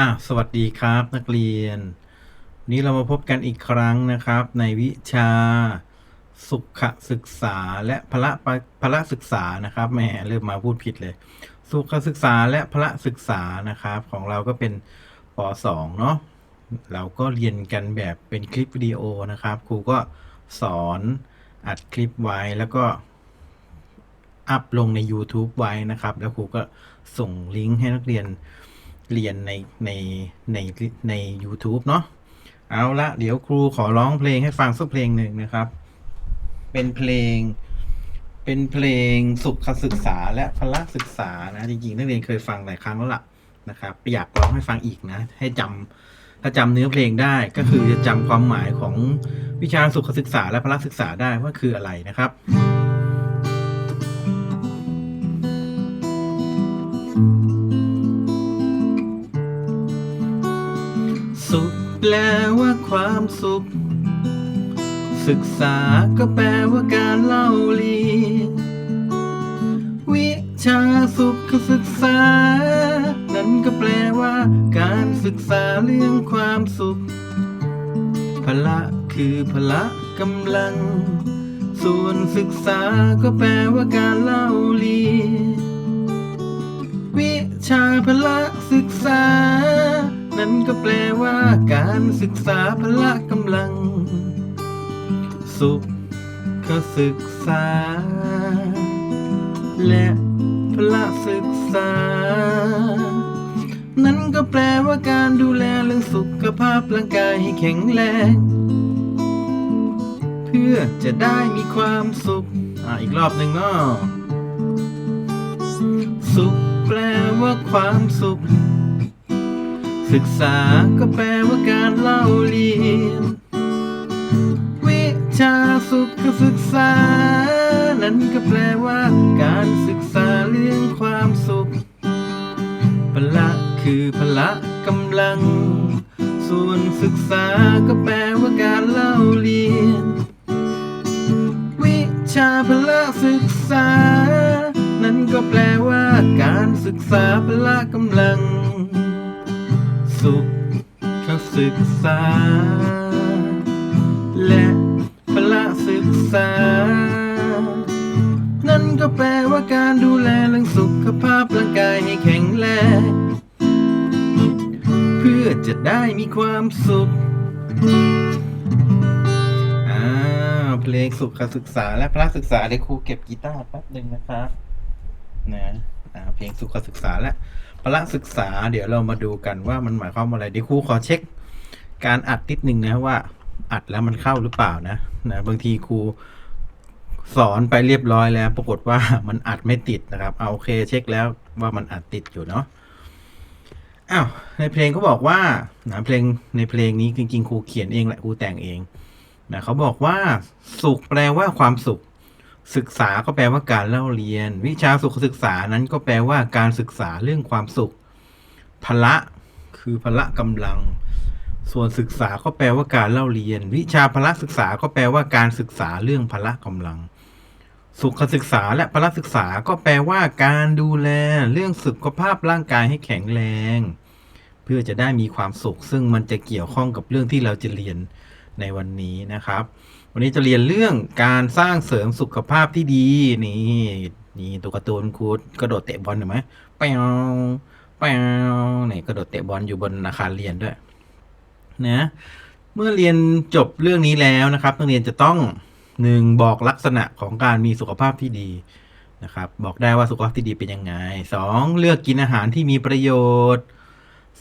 อะสวัสดีครับนักเรียน วันนี้เรามาพบกันอีกครั้งนะครับ ในวิชาสุขศึกษาและพละพละศึกษานะครับแหมเริ่มมาพูดผิดเลย สุขศึกษาและพละศึกษานะครับ ของเราก็เป็นป .2 เนาะเราก็เรียนกันแบบเป็นคลิปวิดีโอนะครับ ครูก็สอนอัดคลิปไว้แล้วก็อัพลงใน YouTube ไว้นะครับ แล้วครูก็ส่งลิงก์ให้นักเรียน เรียนในในในใน YouTube เนาะเอาละเดี๋ยวครูขอร้องเพลงให้ฟังสักเพลงหนึ่งนะครับ เป็นเพลง เป็นเพลงสุขศึกษาและพละศึกษานะ จริงๆนักเรียนเคยฟังหลายครั้งแล้วล่ะนะครับอยากร้องให้ฟังอีกนะ ให้จำถ้าจำเนื้อเพลงได้ก็คือจะจำความหมายของวิชาสุขศึกษาและพละศึกษาได้ว่าคืออะไรนะครับ สุข แปลว่าความสุข ศึกษาก็แปลว่าการเล่าเรียนวิชาสุขศึกษา นั้นก็แปลว่า การศึกษาเรื่องความสุข พละคือพละกำลัง ส่วนศึกษาก็แปลว่าการเล่าเรียนวิชาพละศึกษา นั้นก็แปลว่าการศึกษาพละกำลัง สุขก็ศึกษา และพละศึกษา นั้นก็แปลว่าการดูแลเรื่องสุขภาพร่างกายให้แข็งแรง เพื่อจะได้มีความสุข อ่าอีกรอบหนึ่งเนาะสุขแปลว่าความสุข ศึกษาก็แปลว่าการเล่าเรียน วิชาสุขศึกษา นั้นก็แปลว่าการศึกษาเรื่องความสุขพละคือพละกำลัง ส่วนศึกษาก็แปลว่าการเล่าเรียน วิชาพละศึกษา นั้นก็แปลว่าการศึกษาพละกำลัง ศึกษา และพละศึกษา นั่นก็แปลว่าการดูแลเรื่องสุขภาพร่างกายให้แข็งแรงเพื่อจะได้มีความสุขอ่าเพลงสุขศึกษาและพระศึกษาเดี๋ยวครูเก็บกีตาร์แป๊บหนึ่งนะครับนะเพลงสุขศึกษาและพระศึกษา เดี๋ยวเรามาดูกันว่ามันหมายความว่าอะไรเดี๋ยวครูขอเช็ค การอัดนิดนึงนะว่าอัดแล้วมันเข้าหรือเปล่านะนะบางทีครูสอนไปเรียบร้อยแล้ว ปรากฏว่ามันอัดไม่ติดนะครับ เอาโอเคเช็คแล้วว่ามันอัดติดอยู่เนาะอ้าวในเพลงเขาบอกว่านะเพลงในเพลงนี้จริงๆครูเขียนเองแหละครูแต่งเองนะเขาบอกว่า สุขแปลว่าความสุข ศึกษาก็แปลว่าการเล่าเรียน วิชาสุขศึกษานั้นก็แปลว่าการศึกษาเรื่องความสุขพละคือพละกำลัง ส่วนศึกษาก็แปลว่าการเล่าเรียน วิชาพละศึกษาก็แปลว่าการศึกษาเรื่องพละกำลัง สุขศึกษาและพละศึกษาก็แปลว่าการดูแล เรื่องสุขภาพร่างกายให้แข็งแรง เพื่อจะได้มีความสุข ซึ่งมันจะเกี่ยวข้องกับเรื่องที่เราจะเรียนในวันนี้นะครับ วันนี้จะเรียนเรื่องการสร้างเสริมสุขภาพที่ดีนี่นี่ตัวการ์ตูนครูกระโดดเตะบอลเห็นไหมแปวแปวนี่กระโดดเตะบอลอยู่บนอาคารเรียนด้วย นะเมื่อเรียนจบเรื่องนี้แล้วนะครับนักเรียนจะต้องหนึ่งบอกลักษณะของการมีสุขภาพที่ดีนะครับ บอกได้ว่าสุขภาพที่ดีเป็นยังไงสองเลือกกินอาหารที่มีประโยชน์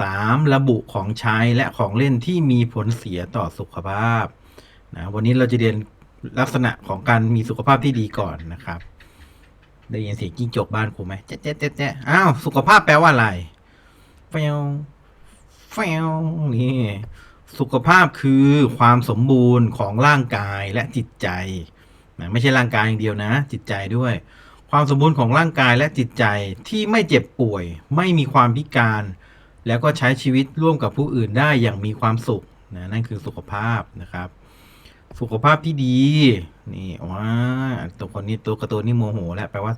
สามระบุของใช้และของเล่นที่มีผลเสียต่อสุขภาพนะวันนี้เราจะเรียนลักษณะของการมีสุขภาพที่ดีก่อนนะครับ ได้ยินเสียงจิ้งจกบ้านครูไหมแจ๊ะแจ๊ะแจ๊ะอ้าวสุขภาพแปลว่าอะไรแฟว ฟวนี่สุขภาพคือความสมบูรณ์ของร่างกายและจิตใจนะไม่ใช่ร่างกายอย่างเดียวนะ จิตใจด้วย ความสมบูรณ์ของร่างกายและจิตใจที่ไม่เจ็บป่วย ไม่มีความพิการ แล้วก็ใช้ชีวิตร่วมกับผู้อื่นได้อย่างมีความสุขนะนั่นคือสุขภาพนะครับ สุขภาพที่ดีนี่ว้าตัวคนนี้ตัวกระตูนนี่โมโห แล้วแปลว่า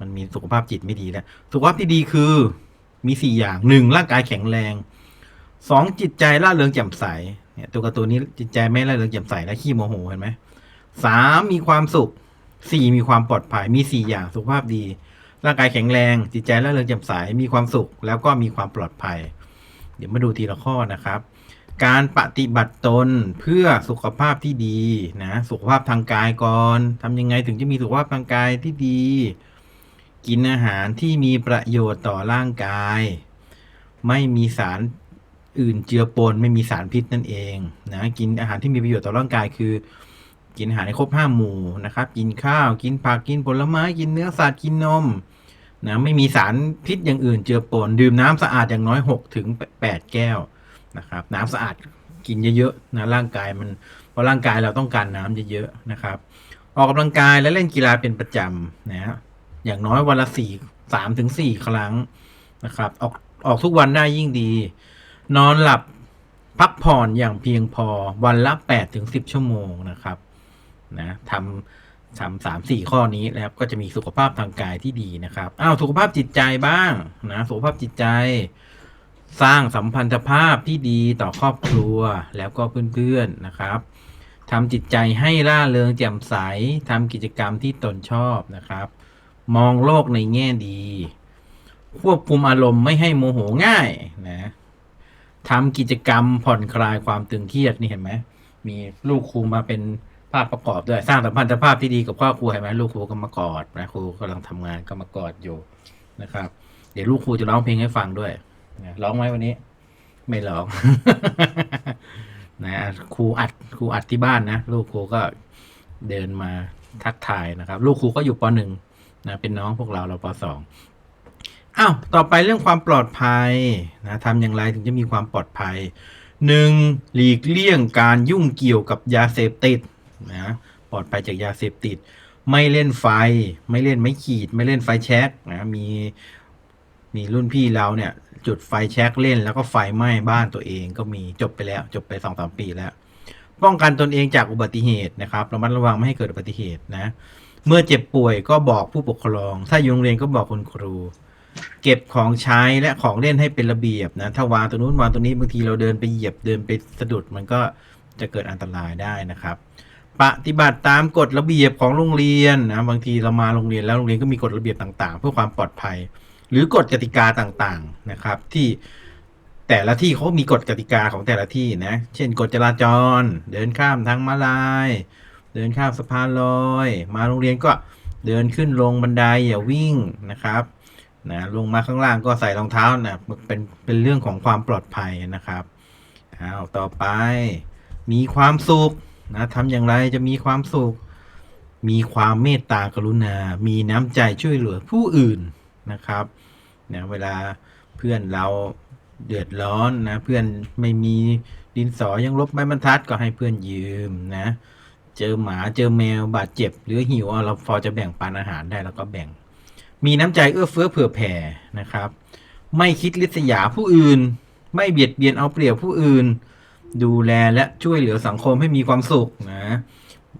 มันมีสุขภาพจิตไม่ดีแล้ว สุขภาพที่ดีคือมีสี่อย่างหนึ่งร่างกายแข็งแรง สองจิตใจร่าเริงแจ่มใสเนี่ยตัวการ์ตูนนี้จิตใจไม่ร่าเริงแจ่มใสและขี้โมโหเห็นไหมสามมีความสุขสี่มีความปลอดภัยมีสี่อย่างสุขภาพดี ร่างกายแข็งแรง จิตใจร่าเริงแจ่มใสมีความสุข แล้วก็มีความปลอดภัย เดี๋ยวมาดูทีละข้อนะครับ การปฏิบัติตนเพื่อสุขภาพที่ดีนะสุขภาพทางกายก่อนทำยังไงถึงจะมีสุขภาพทางกายที่ดี กินอาหารที่มีประโยชน์ต่อร่างกาย ไม่มีสาร อื่นเจือปนไม่มีสารพิษนั่นเองนะกินอาหารที่มีประโยชน์ต่อร่างกายคือ กินอาหารให้ครบห้าหมู่นะครับ กินข้าวกินผักกินผลไม้กินเนื้อสัตว์กินนมนะไม่มีสารพิษอย่างอื่นเจือปน ดื่มน้ำสะอาดอย่างน้อย6ถึง8แก้วนะครับ น้ำสะอาดกินเยอะๆนะร่างกายมันเพราะร่างกายเราต้องการน้ำเยอะๆนะครับ ออกกำลังกายและเล่นกีฬาเป็นประจำนะอย่างน้อยวันละสี่สามถึงสี่ครั้งนะครับ ออกออกทุกวันได้ยิ่งดี นอนหลับพักผ่อนอย่างเพียงพอวันละแปดถึงสิบชั่วโมงนะครับนะทำทำสามสี่ข้อนี้นะครับก็จะมีสุขภาพทางกายที่ดีนะครับอ้าวสุขภาพจิตใจบ้างนะสุขภาพจิตใจ สร้างสัมพันธภาพที่ดีต่อครอบครัวแล้วก็เพื่อนๆนะครับทำจิตใจให้ร่าเริงแจ่มใสทำกิจกรรมที่ตนชอบนะครับ มองโลกในแง่ดี ควบคุมอารมณ์ไม่ให้โมโหง่ายนะ ทำกิจกรรมผ่อนคลายความตึงเครียดนี่เห็นไหมมีลูกครูมาเป็นภาพประกอบด้วยสร้างสัมพันธภาพที่ดีกับครอบครัวเห็นไหมลูกครูก็มากอดนะครูกำลังทำงานก็มากอดอยู่นะครับ เดี๋ยวลูกครูจะร้องเพลงให้ฟังด้วยร้องไหมวันนี้ ไม่ร้องนะครูอัดครูอัดที่บ้านนะลูกครูก็เดินมาทักทายนะครับ ลูกครูก็อยู่ปหนึ่งนะเป็นน้องพวกเราเราปสอง อ้าวต่อไปเรื่องความปลอดภัยนะทำอย่างไรถึงจะมีความปลอดภัยหนึ่งหลีกเลี่ยงการยุ่งเกี่ยวกับยาเสพติดนะปลอดภัยจากยาเสพติด ไม่เล่นไฟ ไม่เล่นไม้ขีด ไม่เล่นไฟแช็กนะมีมีรุ่นพี่เราเนี่ยจุดไฟแช็กเล่นแล้วก็ไฟไหม้บ้านตัวเองก็มีจบไปแล้ว จบไปสองสามปีแล้ว ป้องกันตนเองจากอุบัติเหตุนะครับระมัดระวังไม่ให้เกิดอุบัติเหตุนะ เมื่อเจ็บป่วยก็บอกผู้ปกครอง ถ้าอยู่โรงเรียนก็บอกคุณครู เก็บของใช้และของเล่นให้เป็นระเบียบนะ ถ้าวางตรงนู้นวางตรงนี้บางทีเราเดินไปเหยียบเดินไปสะดุดมันก็จะเกิดอันตรายได้นะครับ ปฏิบัติตามกฎระเบียบของโรงเรียนนะบางทีเรามาโรงเรียนแล้วโรงเรียนก็มีกฎระเบียบต่าง ๆ เพื่อความปลอดภัย หรือกฎกติกาต่างๆนะครับ ที่แต่ละที่เขามีกฎกติกาของแต่ละที่นะ เช่นกฎจราจร เดินข้ามทางม้าลาย เดินข้ามสะพานลอย มาโรงเรียนก็เดินขึ้นลงบันไดอย่าวิ่งนะครับ นะลงมาข้างล่างก็ใส่รองเท้านะเป็นเป็นเรื่องของความปลอดภัยนะครับเอาต่อไป มีความสุขนะทำอย่างไรจะมีความสุข มีความเมตตากรุณา มีน้ำใจช่วยเหลือผู้อื่นนะครับเนี่ยเวลาเพื่อนเราเดือดร้อนนะเพื่อนไม่มีดินสอยังลบไม้บรรทัดก็ให้เพื่อนยืมนะ เจอหมาเจอแมวบาดเจ็บ หรือหิวเราพอจะแบ่งปันอาหารได้เราก็แบ่ง มีน้ำใจเอื้อเฟื้อเผื่อแผ่นะครับ ไม่คิดลิษยาผู้อื่น ไม่เบียดเบียนเอาเปรียบผู้อื่น ดูแลและช่วยเหลือสังคมให้มีความสุขนะ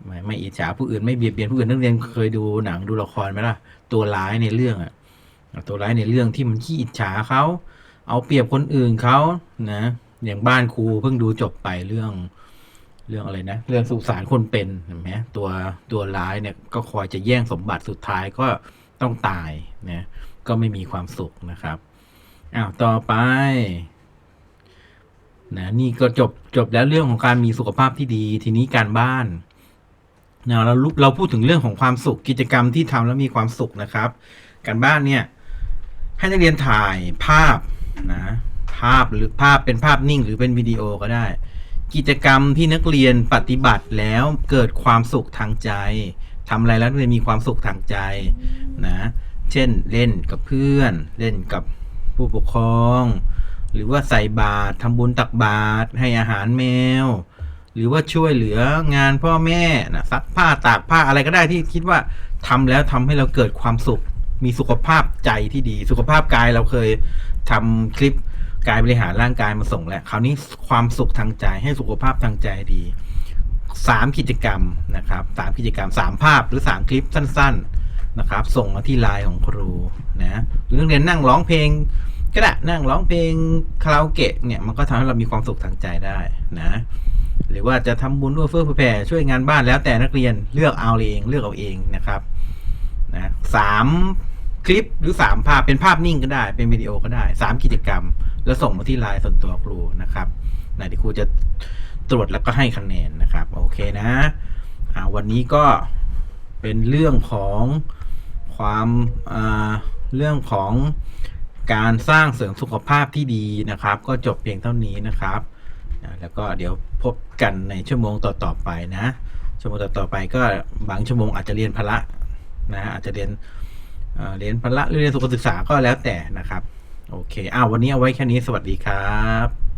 ไม่ไม่อิจฉาผู้อื่นไม่เบียดเบียนผู้อื่นนักเรียนเคยดูหนังดูละครไหมล่ะตัวร้ายในเรื่องอะตัวร้ายในเรื่องที่มันขี้อิจฉาเขาเอาเปรียบคนอื่นเขานะอย่างบ้านครูเพิ่งดูจบไปเรื่อง เรื่องอะไรนะ เรื่องสุสานคนเป็นเห็นไหมตัวตัวร้ายเนี่ยก็คอยจะแย่งสมบัติสุดท้ายก็ ต้องตายนะก็ไม่มีความสุขนะครับอ้าวต่อไปนะนี่ก็จบจบแล้วเรื่องของการมีสุขภาพที่ดี ทีนี้การบ้านนะเราเราพูดถึงเรื่องของความสุขกิจกรรมที่ทำแล้วมีความสุขนะครับ การบ้านเนี่ยให้นักเรียนถ่ายภาพนะภาพหรือภาพเป็นภาพนิ่งหรือเป็นวิดีโอก็ได้ กิจกรรมที่นักเรียนปฏิบัติแล้วเกิดความสุขทางใจ ทำอะไรแล้วนันมีความสุขทางใจนะเช่นเล่นกับเพื่อน เล่นกับผู้ปกครอง หรือว่าใส่บาตรทำบุญตักบาตรให้อาหารแมว หรือว่าช่วยเหลืองานพ่อแม่นะซักผ้าตากผ้าอะไรก็ได้ที่คิดว่าทำแล้วทำให้เราเกิดความสุข มีสุขภาพใจที่ดี สุขภาพกายเราเคยทำคลิปกายบริหารร่างกายมาส่งแล้วคราวนี้ความสุขทางใจให้สุขภาพทางใจดี สามกิจกรรมนะครับสามกิจกรรมสามภาพหรือสามคลิปสั้น ๆนะครับ ส่งมาที่ไลน์ของครูนะหรือนักเรียนนั่งร้องเพลง ก็ได้นั่งร้องเพลงคาราโอเกะเนี่ยมันก็ทำให้เรามีความสุขทางใจได้นะหรือว่าจะทำบุญร่วมเฟื่อแผ่ช่วยงานบ้านแล้วแต่นักเรียนเลือกเอาเองเลือกเอาเองนะครับนะสามคลิปหรือสามภาพเป็นภาพนิ่งก็ได้เป็นวิดีโอก็ได้สามกิจกรรม แล้วส่งมาที่ไลน์ส่วนตัวครูนะครับนะเดี๋ยวครูจะ ตรวจแล้วก็ให้คะแนนนะครับ โอเคนะวันนี้ก็เป็นเรื่องของความเรื่องของการสร้างเสริมสุขภาพที่ดีนะครับ ก็จบเพียงเท่านี้นะครับ แล้วก็เดี๋ยวพบกันในชั่วโมงต่อๆไปนะ ชั่วโมงต่อๆไปก็บางชั่วโมงอาจจะเรียนพละนะอาจจะเรียนเอ่อเรียนพละหรือเรียนสุขศึกษาก็แล้วแต่นะครับ โอเคอ้าววันนี้เอาไว้แค่นี้สวัสดีครับ